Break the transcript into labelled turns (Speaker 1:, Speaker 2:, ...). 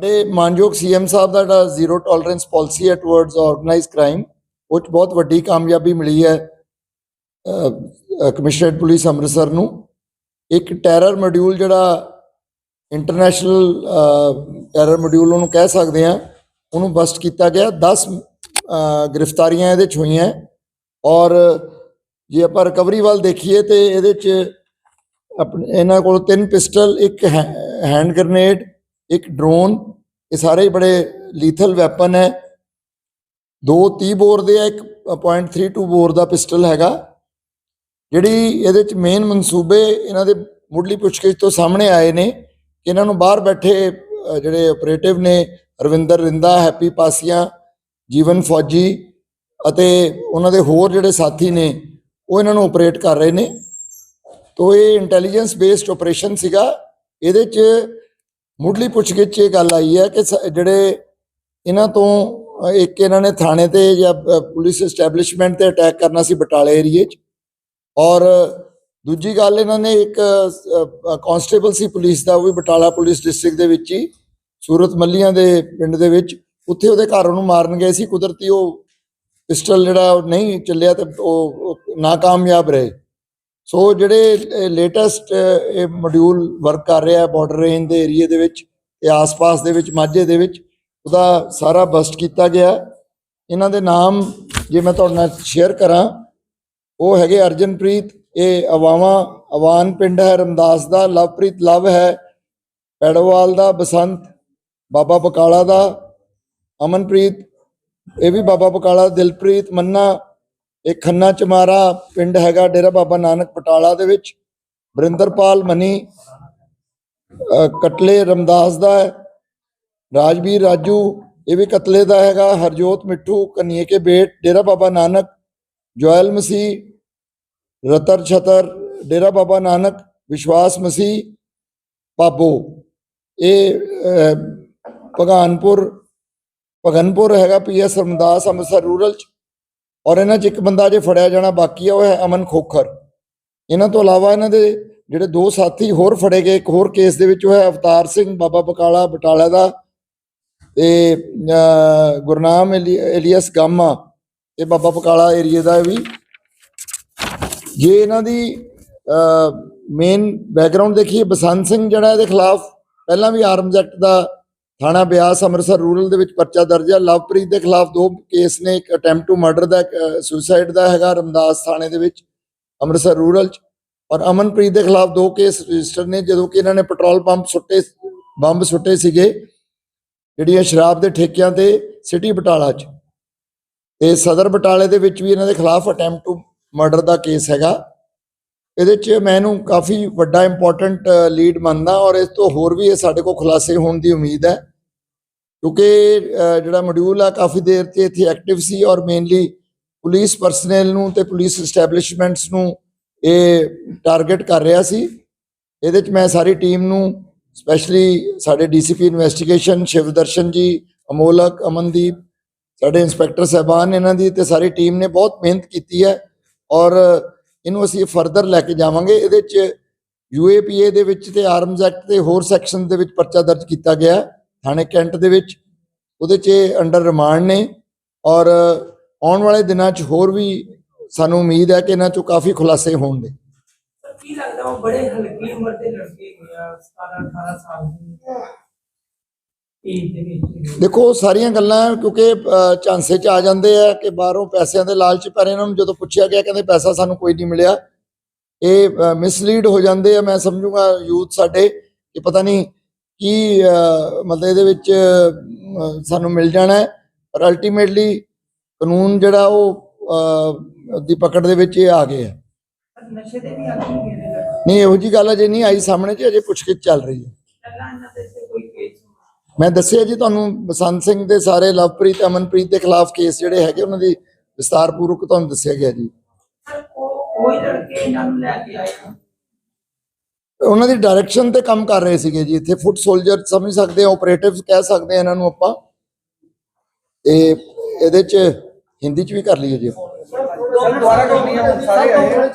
Speaker 1: ਸਾਡੇ ਮਾਨਯੋਗ ਸੀਐਮ ਸਾਹਿਬ ਦਾ ਜਿਹੜਾ ਜ਼ੀਰੋ ਟੋਲਰੈਂਸ ਪਾਲਿਸੀ ਹੈ ਟੁਵਰਡਸ ਆਰਗੇਨਾਈਜ਼ਡ ਕ੍ਰਾਈਮ ਉਹ 'ਚ ਬਹੁਤ ਵੱਡੀ ਕਾਮਯਾਬੀ ਮਿਲੀ ਹੈ ਕਮਿਸ਼ਨਰੇਟ ਪੁਲਿਸ ਅੰਮ੍ਰਿਤਸਰ ਨੂੰ। ਇੱਕ ਟੈਰਰ ਮੋਡਿਊਲ ਜਿਹੜਾ ਇੰਟਰਨੈਸ਼ਨਲ ਟੈਰਰ ਮੋਡਿਊਲ ਉਹਨੂੰ ਕਹਿ ਸਕਦੇ ਆ ਉਹਨੂੰ ਬਸਟ ਕੀਤਾ ਗਿਆ। 10 ਗ੍ਰਿਫਤਾਰੀਆਂ ਇਹਦੇ ਚ ਹੋਈਆਂ। ਔਰ ਜੇ ਆਪਾਂ ਰਿਕਵਰੀ ਵੱਲ ਦੇਖੀਏ ਤੇ ਇਹਦੇ ਚ ਆਪਣੇ ਇਹਨਾਂ ਕੋਲ ਤਿੰਨ ਪਿਸਟਲ, ਇੱਕ ਹੈਂਡ ਗ੍ਰਨੇਡ ਇੱਕ ਡਰੋਨ ਇਹ ਸਾਰੇ ਬੜੇ ਲੀਥਲ ਵੈਪਨ ਹੈ। ਦੋ 30 ਬੋਰ ਦੇ ਆ, ਇੱਕ .32 ਬੋਰ ਦਾ ਪਿਸਟਲ ਹੈਗਾ। ਜਿਹੜੀ ਇਹਦੇ ਚ ਮੇਨ ਮਨਸੂਬੇ ਇਹਨਾਂ ਦੇ ਮੁੱਢਲੀ ਪੁੱਛਗਿੱਛ ਤੋਂ ਸਾਹਮਣੇ ਆਏ ਨੇ ਕਿ ਇਹਨਾਂ ਨੂੰ ਬਾਹਰ ਬੈਠੇ ਜਿਹੜੇ ਆਪਰੇਟਿਵ ਨੇ, ਰਵਿੰਦਰ ਰਿੰਦਾ, ਹੈਪੀ ਪਾਸੀਆਂ, ਜੀਵਨ ਫੌਜੀ ਅਤੇ ਉਹਨਾਂ ਦੇ ਹੋਰ ਜਿਹੜੇ ਸਾਥੀ ਨੇ, ਉਹ ਇਹਨਾਂ ਨੂੰ ਆਪਰੇਟ ਕਰ ਰਹੇ ਨੇ। ਤੋ ਇਹ ਇੰਟੈਲੀਜੈਂਸ ਬੇਸਡ ਆਪਰੇਸ਼ਨ ਸੀਗਾ। ਇਹਦੇ ਚ ਮੁੱਢਲੀ ਪੁੱਛਗਿੱਛ ਇਹ ਗੱਲ ਆਈ ਹੈ ਕਿ ਸ- ਜਿਹੜੇ ਇਹਨਾਂ ਤੋਂ ਇੱਕ ਇਹਨਾਂ ਨੇ ਥਾਣੇ ਤੇ ਜਾਂ ਪੁਲਿਸ ਐਸਟੈਬਲਿਸ਼ਮੈਂਟ ਤੇ ਅਟੈਕ ਕਰਨਾ ਸੀ ਬਟਾਲੇ ਏਰੀਏ 'ਚ ਔਰ ਦੂਜੀ ਗੱਲ ਇਹਨਾਂ ਨੇ ਇੱਕ ਕਾਂਸਟੇਬਲ ਸੀ ਪੁਲਿਸ ਦਾ, ਉਹ ਵੀ ਬਟਾਲਾ ਪੁਲਿਸ ਡਿਸਟ੍ਰਿਕਟ ਦੇ ਵਿੱਚ ਹੀ, ਸੂਰਤ ਮੱਲੀਆਂ ਦੇ ਪਿੰਡ ਦੇ ਵਿੱਚ, ਉੱਥੇ ਉਹਦੇ ਘਰ ਉਹਨੂੰ ਮਾਰਨ ਗਏ ਸੀ, ਕੁਦਰਤੀ ਉਹ ਪਿਸਟਲ ਜਿਹੜਾ ਨਹੀਂ ਚੱਲਿਆ ਤੇ ਉਹ ਨਾਕਾਮਯਾਬ ਰਹੇ। ਸੋ ਜਿਹੜੇ ਲੇਟੈਸਟ ਇਹ ਮੋਡਿਊਲ ਵਰਕ ਕਰ ਰਿਹਾ ਬਾਰਡਰ ਰੇਂਜ ਦੇ ਏਰੀਏ ਦੇ ਵਿੱਚ ਤੇ ਆਸ-ਪਾਸ ਦੇ ਵਿੱਚ, ਮਾਝੇ ਦੇ ਵਿੱਚ, ਉਹਦਾ ਸਾਰਾ ਬਸਟ ਕੀਤਾ ਗਿਆ ਇਹਨਾਂ ਦੇ ਨਾਮ ਜੇ ਮੈਂ ਤੁਹਾਡੇ ਨਾਲ ਸ਼ੇਅਰ ਕਰਾਂ, ਉਹ ਹੈਗੇ ਅਰਜਨਪ੍ਰੀਤ, ਇਹ ਅਵਾਵਾ, ਅਵਾਨ ਪਿੰਡ ਹੈ, ਰਮਦਾਸ ਦਾ, ਲਵਪ੍ਰੀਤ ਲਵ ਹੈ, ਪੈੜੋਵਾਲ ਦਾ, ਬਸੰਤ, ਬਾਬਾ ਬਕਾਲਾ ਦਾ, ਅਮਨਪ੍ਰੀਤ, ਇਹ ਵੀ ਬਾਬਾ ਬਕਾਲਾ, ਦਿਲਪ੍ਰੀਤ, ਮੰਨਾ ਇਹ ਖੰਨਾ ਚਮਾਰਾ ਪਿੰਡ ਹੈਗਾ ਡੇਰਾ ਬਾਬਾ ਨਾਨਕ ਪਟਾਲਾ ਦੇ ਵਿੱਚ। ਬਰਿੰਦਰਪਾਲ ਮਨੀ ਕਟਲੇ ਰਮਦਾਸ ਦਾ ਹੈ। ਰਾਜਵੀਰ ਰਾਜੂ ਇਹ ਵੀ ਕਤਲੇ ਦਾ ਹੈਗਾ। ਹਰਜੋਤ ਮਿੱਠੂ ਕਨੀਏ ਕੇ ਬੇਟ ਡੇਰਾ ਬਾਬਾ ਨਾਨਕ ਜੋਇਲ ਮਸੀਹ ਰਤਰ ਛਤਰ ਡੇਰਾ ਬਾਬਾ ਨਾਨਕ ਵਿਸ਼ਵਾਸ ਮਸੀਹ ਪਾਬੋ ਇਹ ਅਹ, ਭਗਾਨਪੁਰ ਭਗਨਪੁਰ ਹੈਗਾ ਪੀਐਸ ਰਮਦਾਸ ਅੰਮ੍ਰਿਤਸਰ ਰੂਰਲ ਚ। ਔਰ ਇਹਨਾਂ ਚ ਇੱਕ ਬੰਦਾ ਜੇ ਫੜਿਆ ਜਾਣਾ ਬਾਕੀ ਆ, ਉਹ ਹੈ ਅਮਨ ਖੋਖਰ। ਇਹਨਾਂ ਤੋਂ ਇਲਾਵਾ ਇਹਨਾਂ ਦੇ ਜਿਹੜੇ ਦੋ ਸਾਥੀ ਹੋਰ ਫੜੇ ਗਏ, ਇੱਕ ਹੋਰ ਕੇਸ ਦੇ ਵਿੱਚ ਉਹ ਹੈ ਅਵਤਾਰ ਸਿੰਘ, ਬਾਬਾ ਬਕਾਲਾ ਬਟਾਲਾ ਦਾ ਤੇ ਗੁਰਨਾਮ ਇਲੀ- ਇਲੀਅਸ ਗਾਮਾ ਇਹ ਬਾਬਾ ਬਕਾਲਾ ਏਰੀਏ ਦਾ ਵੀ। ਜੇ ਇਹਨਾਂ ਦੀ ਮੇਨ ਬੈਕਗ੍ਰਾਉਂਡ ਦੇਖੀਏ, ਬਸੰਤ ਸਿੰਘ ਜਿਹੜਾ ਇਹਦੇ ਖਿਲਾਫ ਪਹਿਲਾਂ ਵੀ ਆਰਮਜ਼ ਐਕਟ ਦਾ ਥਾਣਾ ਬਿਆਸ ਅੰਮ੍ਰਿਤਸਰ ਰੂਰਲ ਦੇ ਵਿੱਚ ਪਰਚਾ ਦਰਜ ਹੈ। ਲਵਪ੍ਰੀਤ ਦੇ ਖਿਲਾਫ ਦੋ ਕੇਸ ਨੇ। ਇੱਕ ਅਟੈਂਪਟ ਟੂ ਮਰਡਰ ਦਾ ਸੁਸਾਈਡ ਦਾ ਹੈਗਾ ਰਮਦਾਸ ਥਾਣੇ ਦੇ ਵਿੱਚ, ਅੰਮ੍ਰਿਤਸਰ ਰੂਰਲ ਚ। ਔਰ ਅਮਨਪ੍ਰੀਤ ਦੇ ਖਿਲਾਫ ਦੋ ਕੇਸ ਰਜਿਸਟਰ ਨੇ, ਜਦੋਂ ਕਿ ਇਹਨਾਂ ਨੇ ਪੈਟਰੋਲ ਪੰਪ ਸੁੱਟੇ, ਬੰਬ ਸੁੱਟੇ ਸੀਗੇ, ਜਿਹੜੀਆਂ ਸ਼ਰਾਬ ਦੇ ਠੇਕਿਆਂ ਤੇ ਸਿਟੀ ਬਟਾਲਾ ਚ। ਤੇ ਸਦਰ ਬਟਾਲੇ ਦੇ ਵਿੱਚ ਵੀ ਇਹਨਾਂ ਦੇ ਖਿਲਾਫ ਅਟੈਂਪਟ ਟੂ ਮਰਡਰ ਦਾ ਕੇਸ ਹੈਗਾ। ਇਹਦੇ ਚ ਮੈਨੂੰ ਕਾਫੀ ਵੱਡਾ ਇੰਪੋਰਟੈਂਟ ਲੀਡ ਮੰਨਦਾ ਔਰ ਇਸ ਤੋਂ ਹੋਰ ਵੀ ਇਹ ਸਾਡੇ ਕੋਲ ਖੁਲਾਸੇ ਹੋਣ ਦੀ ਉਮੀਦ ਹੈ। ਕਿਉਂਕਿ ਜਿਹੜਾ ਮੋਡਿਊਲ ਆ, ਕਾਫੀ ਦੇਰ ਤੇ ਇੱਥੇ ਐਕਟਿਵ ਸੀ ਔਰ ਮੇਨਲੀ ਪੁਲਿਸ ਪਰਸਨਲ ਨੂੰ ਤੇ ਪੁਲਿਸ ਐਸਟੈਬਲਿਸ਼ਮੈਂਟਸ ਨੂੰ ਇਹ ਟਾਰਗੇਟ ਕਰ ਰਿਹਾ ਸੀ। ਇਹਦੇ ਚ ਮੈਂ ਸਾਰੀ ਟੀਮ ਨੂੰ ਸਪੈਸ਼ਲੀ ਸਾਡੇ ਡੀਸੀਪੀ ਇਨਵੈਸਟੀਗੇਸ਼ਨ ਸ਼ਿਵਦਰਸ਼ਨ ਜੀ ਅਮੋਲਕ ਅਮਨਦੀਪ, ਸਾਡੇ ਇੰਸਪੈਕਟਰ ਸਹਿਬਾਨ ਇਹਨਾਂ ਦੀ ਤੇ ਸਾਰੀ ਟੀਮ ਨੇ ਬਹੁਤ ਮਿਹਨਤ ਕੀਤੀ ਹੈ ਔਰ ਇਹਨੂੰ ਅਸੀਂ ਫਰਦਰ ਲੈ ਕੇ ਜਾਵਾਂਗੇ। ਇਹਦੇ ਚ ਯੂਏਪੀਏ ਦੇ ਵਿੱਚ ਤੇ ਆਰਮਜ਼ ਐਕਟ ਤੇ ਹੋਰ ਸੈਕਸ਼ਨ ਦੇ ਵਿੱਚ ਪਰਚਾ ਦਰਜ ਕੀਤਾ ਗਿਆ ਥਾਣੇ ਕੈਂਟ ਦੇ ਵਿੱਚ ਉਹਦੇ ਚ ਅੰਡਰ ਰਿਮਾਂਡ ਨੇ ਔਰ ਆਉਣ ਵਾਲੇ ਦਿਨਾਂ ਚ ਹੋਰ ਵੀ ਸਾਨੂੰ ਉਮੀਦ ਹੈ ਕਿ ਇਹਨਾਂ ਚੋਂ ਕਾਫੀ ਖੁਲਾਸੇ ਹੋਣਗੇ।
Speaker 2: ਕੀ ਲੱਗਦਾ ਉਹ ਬੜੇ ਹਲਕੀ ਉਮਰ ਦੇ ਲੜਕੇ ਗਿਆ 17 18 ਸਾਲ ਦੀ
Speaker 1: ਦੇਖੋ ਸਾਰੀਆਂ ਗੱਲਾਂ ਕਿਉਂਕਿ ਝਾਂਸੇ 'ਚ ਆ ਜਾਂਦੇ ਆ ਕਿ ਬਾਹਰੋਂ ਪੈਸਿਆਂ ਦੇ ਲਾਲਚ ਪਰ ਇਹਨਾਂ ਨੂੰ ਜਦੋਂ ਪੁੱਛਿਆ ਗਿਆ ਕਹਿੰਦੇ ਪੈਸਾ ਸਾਨੂੰ ਕੋਈ ਨਹੀਂ ਮਿਲਿਆ। ਇਹ ਮਿਸਲੀਡ ਹੋ ਜਾਂਦੇ ਆ ਮੈਂ ਸਮਝੂਗਾ ਯੂਥ ਸਾਡੇ ਕਿ ਪਤਾ ਨਹੀਂ ਕੀ ਮਤਲਬ ਇਹਦੇ ਵਿੱਚ ਸਾਨੂੰ ਮਿਲ ਜਾਣਾ ਹੈ। ਪਰ ਅਲਟੀਮੇਟਲੀ ਕਾਨੂੰਨ ਜਿਹੜਾ ਉਹ ਦੀ ਪਕੜ ਦੇ ਵਿੱਚ ਇਹ ਆ ਗਏ ਆ
Speaker 2: ਪਰ ਨਸ਼ੇ ਦੇ ਵੀ ਆਦੀ ਗਏ ਨੇ ਲੜਕੇ
Speaker 1: ਨਹੀਂ ਇਹੋ ਜੀ ਗੱਲ ਅਜੇ ਨਹੀਂ ਆਈ ਸਾਹਮਣੇ ਜੀ ਅਜੇ ਪੁੱਛਗਿੱਛ ਚੱਲ ਰਹੀ ਹੈ। ਮੈਂ ਦੱਸਿਆ ਜੀ ਤੁਹਾਨੂੰ ਬਸੰਤ ਸਿੰਘ ਦੇ ਸਾਰੇ ਲਵਪ੍ਰੀਤ ਅਮਨਪ੍ਰੀਤ ਦੇ ਖਿਲਾਫ ਕੇਸ ਜਿਹੜੇ ਹੈਗੇ ਉਹਨਾਂ ਦੀ ਵਿਸਤਾਰਪੂਰਵਕ ਤੁਹਾਨੂੰ ਦੱਸਿਆ ਗਿਆ ਜੀ।
Speaker 2: ਉਹ ਕੋਈ ਲੜਕੇ ਇਹਨਾਂ ਨੂੰ ਲੈ ਕੇ ਆਏ।
Speaker 1: ਉਹਨਾਂ ਦੀ ਡਾਇਰੈਕਸ਼ਨ ਤੇ ਕੰਮ ਕਰ ਰਹੇ ਸੀਗੇ ਜੀ। ਇੱਥੇ ਫੁੱਟ ਸੋਲਜਰ ਸਮਝ ਸਕਦੇ ਆ ਆਪਰੇਟਿਵਸ ਕਹਿ ਸਕਦੇ ਆ ਇਹਨਾਂ ਨੂੰ ਆਪਾਂ। ਤੇ ਇਹਦੇ ਚ ਹਿੰਦੀ ਚ ਵੀ ਕਰ ਲਈਏ ਜੀ।
Speaker 3: ਦੁਆਰਾ ਕਰਨੀ ਆ? ਸਾਰੇ ਆਏ